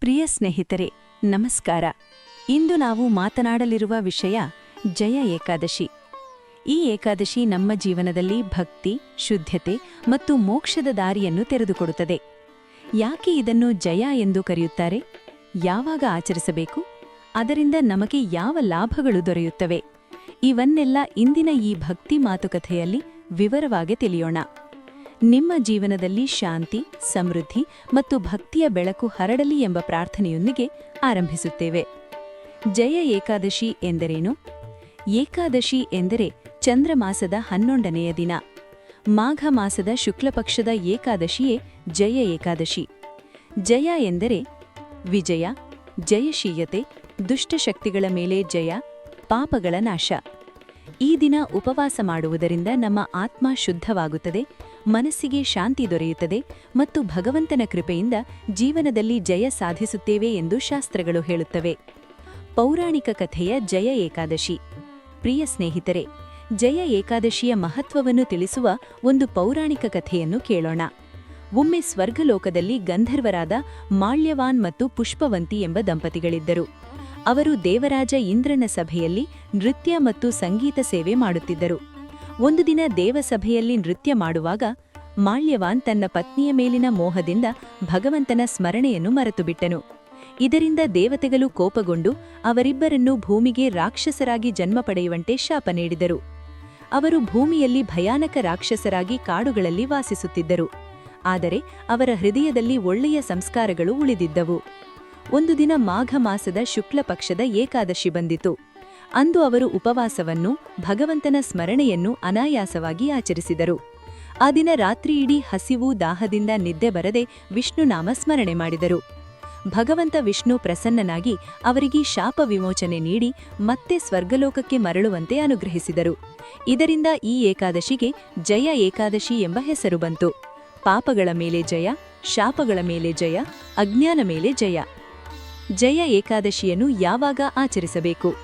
ಪ್ರಿಯ ಸ್ನೇಹಿತರೆ, ನಮಸ್ಕಾರ. ಇಂದು ನಾವು ಮಾತನಾಡಲಿರುವ ವಿಷಯ ಜಯ ಏಕಾದಶಿ. ಈ ಏಕಾದಶಿ ನಮ್ಮ ಜೀವನದಲ್ಲಿ ಭಕ್ತಿ, ಶುದ್ಧತೆ ಮತ್ತು ಮೋಕ್ಷದ ದಾರಿಯನ್ನು ತೆರೆದುಕೊಡುತ್ತದೆ. ಯಾಕೆ ಇದನ್ನು ಜಯ ಎಂದು ಕರೆಯುತ್ತಾರೆ? ಯಾವಾಗ ಆಚರಿಸಬೇಕು? ಅದರಿಂದ ನಮಗೆ ಯಾವ ಲಾಭಗಳು ದೊರೆಯುತ್ತವೆ? ಇವನ್ನೆಲ್ಲ ಇಂದಿನ ಈ ಭಕ್ತಿ ಮಾತುಕಥೆಯಲ್ಲಿ ವಿವರವಾಗಿ ತಿಳಿಯೋಣ. ನಿಮ್ಮ ಜೀವನದಲ್ಲಿ ಶಾಂತಿ, ಸಮೃದ್ಧಿ ಮತ್ತು ಭಕ್ತಿಯ ಬೆಳಕು ಹರಡಲಿ ಎಂಬ ಪ್ರಾರ್ಥನೆಯೊಂದಿಗೆ ಆರಂಭಿಸುತ್ತೇವೆ. ಜಯ ಏಕಾದಶಿ ಎಂದರೇನು? ಏಕಾದಶಿ ಎಂದರೆ ಚಂದ್ರಮಾಸದ ಹನ್ನೊಂದನೆಯ ದಿನ. ಮಾಘ ಮಾಸದ ಶುಕ್ಲಪಕ್ಷದ ಏಕಾದಶಿಯೇ ಜಯ ಏಕಾದಶಿ. ಜಯ ಎಂದರೆ ವಿಜಯ, ಜಯಶೀಯತೆ, ದುಷ್ಟಶಕ್ತಿಗಳ ಮೇಲೆ ಜಯ, ಪಾಪಗಳ ನಾಶ. ಈ ದಿನ ಉಪವಾಸ ಮಾಡುವುದರಿಂದ ನಮ್ಮ ಆತ್ಮ ಶುದ್ಧವಾಗುತ್ತದೆ ಮನಸ್ಸಿಗೆ ಶಾಂತಿ ದೊರೆಯುತ್ತದೆ ಮತ್ತು ಭಗವಂತನ ಕೃಪೆಯಿಂದ ಜೀವನದಲ್ಲಿ ಜಯ ಸಾಧಿಸುತ್ತೇವೆ ಎಂದು ಶಾಸ್ತ್ರಗಳು ಹೇಳುತ್ತವೆ. ಪೌರಾಣಿಕ ಕಥೆಯ ಜಯ ಏಕಾದಶಿ. ಪ್ರಿಯ ಸ್ನೇಹಿತರೆ, ಜಯ ಏಕಾದಶಿಯ ಮಹತ್ವವನ್ನು ತಿಳಿಸುವ ಒಂದು ಪೌರಾಣಿಕ ಕಥೆಯನ್ನು ಕೇಳೋಣ. ಒಮ್ಮೆ ಸ್ವರ್ಗಲೋಕದಲ್ಲಿ ಗಂಧರ್ವರಾದ ಮಾಳ್ಯವಾನ್ ಮತ್ತು ಪುಷ್ಪವಂತಿ ಎಂಬ ದಂಪತಿಗಳಿದ್ದರು. ಅವರು ದೇವರಾಜ ಇಂದ್ರನ ಸಭೆಯಲ್ಲಿ ನೃತ್ಯ ಮತ್ತು ಸಂಗೀತ ಸೇವೆ ಮಾಡುತ್ತಿದ್ದರು. ಒಂದು ದಿನ ದೇವಸಭೆಯಲ್ಲಿ ನೃತ್ಯ ಮಾಡುವಾಗ ಮಾಳ್ಯವಾನ್ ತನ್ನ ಪತ್ನಿಯ ಮೇಲಿನ ಮೋಹದಿಂದ ಭಗವಂತನ ಸ್ಮರಣೆಯನ್ನು ಮರೆತುಬಿಟ್ಟನು. ಇದರಿಂದ ದೇವತೆಗಳು ಕೋಪಗೊಂಡು ಅವರಿಬ್ಬರನ್ನು ಭೂಮಿಗೆ ರಾಕ್ಷಸರಾಗಿ ಜನ್ಮ ಪಡೆಯುವಂತೆ ಶಾಪ ನೀಡಿದರು. ಅವರು ಭೂಮಿಯಲ್ಲಿ ಭಯಾನಕ ರಾಕ್ಷಸರಾಗಿ ಕಾಡುಗಳಲ್ಲಿ ವಾಸಿಸುತ್ತಿದ್ದರು. ಆದರೆ ಅವರ ಹೃದಯದಲ್ಲಿ ಒಳ್ಳೆಯ ಸಂಸ್ಕಾರಗಳು ಉಳಿದಿದ್ದವು. ಒಂದು ದಿನ ಮಾಘ ಮಾಸದ ಶುಕ್ಲ ಪಕ್ಷದ ಏಕಾದಶಿ ಬಂದಿತು. ಅಂದು ಅವರು ಉಪವಾಸವನ್ನು, ಭಗವಂತನ ಸ್ಮರಣೆಯನ್ನು ಅನಾಯಾಸವಾಗಿ ಆಚರಿಸಿದರು. ಆ ದಿನ ರಾತ್ರಿಯಿಡೀ ಹಸಿವು ದಾಹದಿಂದ ನಿದ್ದೆ ಬರದೆ ವಿಷ್ಣುನಾಮ ಸ್ಮರಣೆ ಮಾಡಿದರು. ಭಗವಂತ ವಿಷ್ಣು ಪ್ರಸನ್ನನಾಗಿ ಅವರಿಗೆ ಶಾಪ ವಿಮೋಚನೆ ನೀಡಿ ಮತ್ತೆ ಸ್ವರ್ಗಲೋಕಕ್ಕೆ ಮರಳುವಂತೆ ಅನುಗ್ರಹಿಸಿದರು. ಇದರಿಂದ ಈ ಏಕಾದಶಿಗೆ ಜಯ ಏಕಾದಶಿ ಎಂಬ ಹೆಸರು ಬಂತು. ಪಾಪಗಳ ಮೇಲೆ ಜಯ, ಶಾಪಗಳ ಮೇಲೆ ಜಯ, ಅಜ್ಞಾನ ಮೇಲೆ ಜಯ. ಜಯ ಏಕಾದಶಿಯನ್ನು ಯಾವಾಗ ಆಚರಿಸಬೇಕು?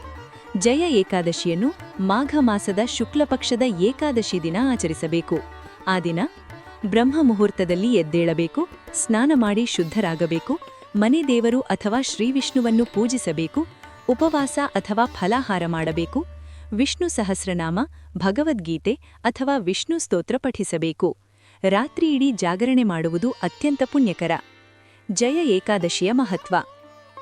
ಜಯ ಏಕಾದಶಿಯನ್ನು ಮಾಘ ಮಾಸದ ಶುಕ್ಲಪಕ್ಷದ ಏಕಾದಶಿ ದಿನ ಆಚರಿಸಬೇಕು. ಆ ದಿನ ಬ್ರಹ್ಮ ಮುಹೂರ್ತದಲ್ಲಿ ಎದ್ದೇಳಬೇಕು, ಸ್ನಾನ ಮಾಡಿ ಶುದ್ಧರಾಗಬೇಕು, ಮನೆ ದೇವರು ಅಥವಾ ಶ್ರೀವಿಷ್ಣುವನ್ನು ಪೂಜಿಸಬೇಕು, ಉಪವಾಸ ಅಥವಾ ಫಲಾಹಾರ ಮಾಡಬೇಕು, ವಿಷ್ಣು ಸಹಸ್ರನಾಮ, ಭಗವದ್ಗೀತೆ ಅಥವಾ ವಿಷ್ಣು ಸ್ತೋತ್ರ ಪಠಿಸಬೇಕು. ರಾತ್ರಿಯಿಡೀ ಜಾಗರಣೆ ಮಾಡುವುದು ಅತ್ಯಂತ ಪುಣ್ಯಕರ. ಜಯ ಏಕಾದಶಿಯ ಮಹತ್ವ.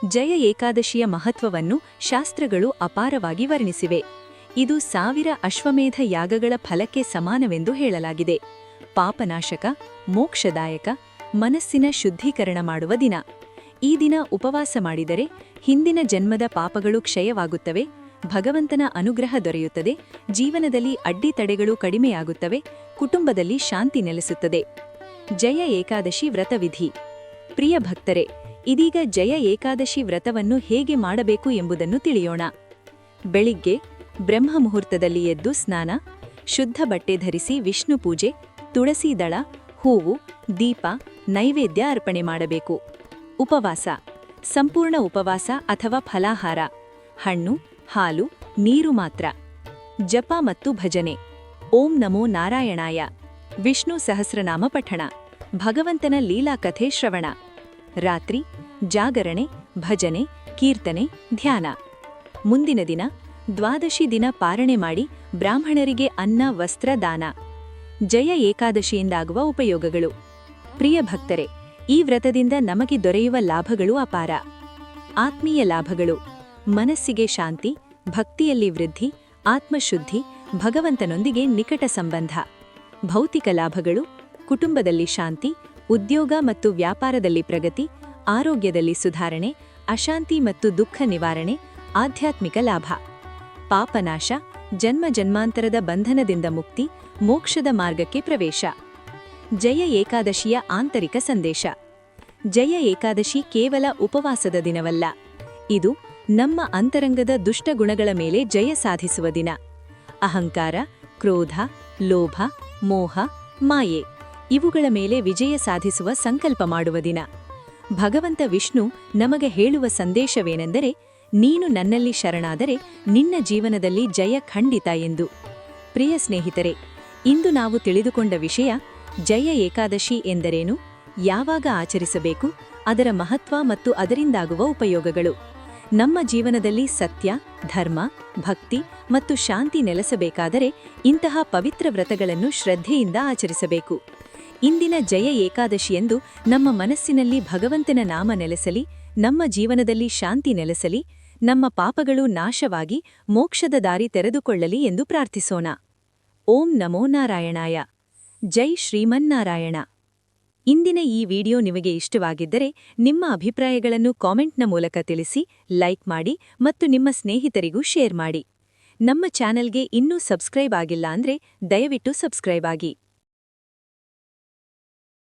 ಜಯ ಏಕಾದಶಿಯ ಮಹತ್ವವನ್ನು ಶಾಸ್ತ್ರಗಳು ಅಪಾರವಾಗಿ ವರ್ಣಿಸಿವೆ. ಇದು ಸಾವಿರ ಅಶ್ವಮೇಧ ಯಾಗಗಳ ಫಲಕ್ಕೆ ಸಮಾನವೆಂದು ಹೇಳಲಾಗಿದೆ. ಪಾಪನಾಶಕ, ಮೋಕ್ಷದಾಯಕ, ಮನಸ್ಸಿನ ಶುದ್ಧೀಕರಣ ಮಾಡುವ ದಿನ. ಈ ದಿನ ಉಪವಾಸ ಮಾಡಿದರೆ ಹಿಂದಿನ ಜನ್ಮದ ಪಾಪಗಳು ಕ್ಷಯವಾಗುತ್ತವೆ, ಭಗವಂತನ ಅನುಗ್ರಹ ದೊರೆಯುತ್ತದೆ, ಜೀವನದಲ್ಲಿ ಅಡ್ಡಿತಡೆಗಳು ಕಡಿಮೆಯಾಗುತ್ತವೆ, ಕುಟುಂಬದಲ್ಲಿ ಶಾಂತಿ ನೆಲೆಸುತ್ತದೆ. ಜಯ ಏಕಾದಶಿ ವ್ರತವಿಧಿ ಪ್ರಿಯ ಭಕ್ತರೆ, ಇದೀಗ ಜಯ ಏಕಾದಶಿ ವ್ರತವನ್ನು ಹೇಗೆ ಮಾಡಬೇಕು ಎಂಬುದನ್ನು ತಿಳಿಯೋಣ. ಬೆಳಿಗ್ಗೆ ಬ್ರಹ್ಮ ಮುಹೂರ್ತದಲ್ಲಿ ಎದ್ದು ಸ್ನಾನ, ಶುದ್ಧ ಬಟ್ಟೆ ಧರಿಸಿ ವಿಷ್ಣು ಪೂಜೆ, ತುಳಸಿ ದಳ, ಹೂವು, ದೀಪ, ನೈವೇದ್ಯ ಅರ್ಪಣೆ ಮಾಡಬೇಕು. ಉಪವಾಸ, ಸಂಪೂರ್ಣ ಉಪವಾಸ ಅಥವಾ ಫಲಾಹಾರ, ಹಣ್ಣು, ಹಾಲು, ನೀರು ಮಾತ್ರ. ಜಪ ಮತ್ತು ಭಜನೆ. ಓಂ ನಮೋ ನಾರಾಯಣಾಯ. ವಿಷ್ಣು ಸಹಸ್ರನಾಮ ಪಠಣ. ಭಗವಂತನ ಲೀಲಾಕಥೆ ಶ್ರವಣ. ರಾತ್ರಿ, ಜಾಗರಣೆ, ಭಜನೆ, ಕೀರ್ತನೆ, ಧ್ಯಾನ. ಮುಂದಿನ ದಿನ ದ್ವಾದಶಿ ದಿನ ಪಾರಣೆ ಮಾಡಿ ಬ್ರಾಹ್ಮಣರಿಗೆ ಅನ್ನ, ವಸ್ತ್ರ, ದಾನ. ಜಯ ಏಕಾದಶಿಯಿಂದಾಗುವ ಉಪಯೋಗಗಳು. ಪ್ರಿಯ ಭಕ್ತರೆ, ಈ ವ್ರತದಿಂದ ನಮಗೆ ದೊರೆಯುವ ಲಾಭಗಳು ಅಪಾರ. ಆತ್ಮೀಯ ಲಾಭಗಳು. ಮನಸ್ಸಿಗೆ ಶಾಂತಿ, ಭಕ್ತಿಯಲ್ಲಿ ವೃದ್ಧಿ, ಆತ್ಮಶುದ್ಧಿ, ಭಗವಂತನೊಂದಿಗೆ ನಿಕಟ ಸಂಬಂಧ. ಭೌತಿಕ ಲಾಭಗಳು, ಕುಟುಂಬದಲ್ಲಿ ಶಾಂತಿ, ಉದ್ಯೋಗ ಮತ್ತು ವ್ಯಾಪಾರದಲ್ಲಿ ಪ್ರಗತಿ, ಆರೋಗ್ಯದಲ್ಲಿ ಸುಧಾರಣೆ, ಅಶಾಂತಿ ಮತ್ತು ದುಃಖ ನಿವಾರಣೆ, ಆಧ್ಯಾತ್ಮಿಕ ಲಾಭ. ಪಾಪನಾಶ, ಜನ್ಮ ಜನ್ಮಾಂತರದ ಬಂಧನದಿಂದ ಮುಕ್ತಿ, ಮೋಕ್ಷದ ಮಾರ್ಗಕ್ಕೆ ಪ್ರವೇಶ. ಜಯ ಏಕಾದಶಿಯ ಆಂತರಿಕ ಸಂದೇಶ. ಜಯ ಏಕಾದಶಿ ಕೇವಲ ಉಪವಾಸದ ದಿನವಲ್ಲ. ಇದು ನಮ್ಮ ಅಂತರಂಗದ ದುಷ್ಟಗುಣಗಳ ಮೇಲೆ ಜಯ ಸಾಧಿಸುವ ದಿನ. ಅಹಂಕಾರ, ಕ್ರೋಧ, ಲೋಭ, ಮೋಹ, ಮಾಯೆ ಇವುಗಳ ಮೇಲೆ ವಿಜಯ ಸಾಧಿಸುವ ಸಂಕಲ್ಪ ಮಾಡುವ ದಿನ. ಭಗವಂತ ವಿಷ್ಣು ನಮಗೆ ಹೇಳುವ ಸಂದೇಶವೇನೆಂದರೆ ನೀನು ನನ್ನಲ್ಲಿ ಶರಣಾದರೆ ನಿನ್ನ ಜೀವನದಲ್ಲಿ ಜಯ ಖಂಡಿತ ಎಂದು. ಪ್ರಿಯ ಸ್ನೇಹಿತರೆ, ಇಂದು ನಾವು ತಿಳಿದುಕೊಂಡ ವಿಷಯ ಜಯ ಏಕಾದಶಿ ಎಂದರೇನು? ಯಾವಾಗ ಆಚರಿಸಬೇಕು? ಅದರ ಮಹತ್ವ ಮತ್ತು ಅದರಿಂದಾಗುವ ಉಪಯೋಗಗಳು? ನಮ್ಮ ಜೀವನದಲ್ಲಿ ಸತ್ಯ, ಧರ್ಮ, ಭಕ್ತಿ ಮತ್ತು ಶಾಂತಿ ನೆಲೆಸಬೇಕಾದರೆ ಇಂತಹ ಪವಿತ್ರ ವ್ರತಗಳನ್ನು ಶ್ರದ್ಧೆಯಿಂದ ಆಚರಿಸಬೇಕು. ಇಂದಿನ ಜಯ ಏಕಾದಶಿಯೆಂದು ನಮ್ಮ ಮನಸ್ಸಿನಲ್ಲಿ ಭಗವಂತನ ನಾಮ ನೆಲೆಸಲಿ, ನಮ್ಮ ಜೀವನದಲ್ಲಿ ಶಾಂತಿ ನೆಲೆಸಲಿ ನಮ್ಮ ಪಾಪಗಳು ನಾಶವಾಗಿ ಮೋಕ್ಷದ ದಾರಿ ತೆರೆದುಕೊಳ್ಳಲಿ ಎಂದು ಪ್ರಾರ್ಥಿಸೋಣ. ಓಂ ನಮೋ ನಾರಾಯಣಾಯ. ಜೈ ಶ್ರೀಮನ್ನಾರಾಯಣ. ಇಂದಿನ ಈ ವಿಡಿಯೋ ನಿಮಗೆ ಇಷ್ಟವಾಗಿದ್ದರೆ ನಿಮ್ಮ ಅಭಿಪ್ರಾಯಗಳನ್ನು ಕಾಮೆಂಟ್ನ ಮೂಲಕ ತಿಳಿಸಿ, ಲೈಕ್ ಮಾಡಿ ಮತ್ತು ನಿಮ್ಮ ಸ್ನೇಹಿತರಿಗೂ ಶೇರ್ ಮಾಡಿ. ನಮ್ಮ ಚಾನೆಲ್ಗೆ ಇನ್ನೂ ಸಬ್ಸ್ಕ್ರೈಬ್ ಆಗಿಲ್ಲ ಅಂದ್ರೆ ದಯವಿಟ್ಟು ಸಬ್ಸ್ಕ್ರೈಬ್ ಆಗಿ.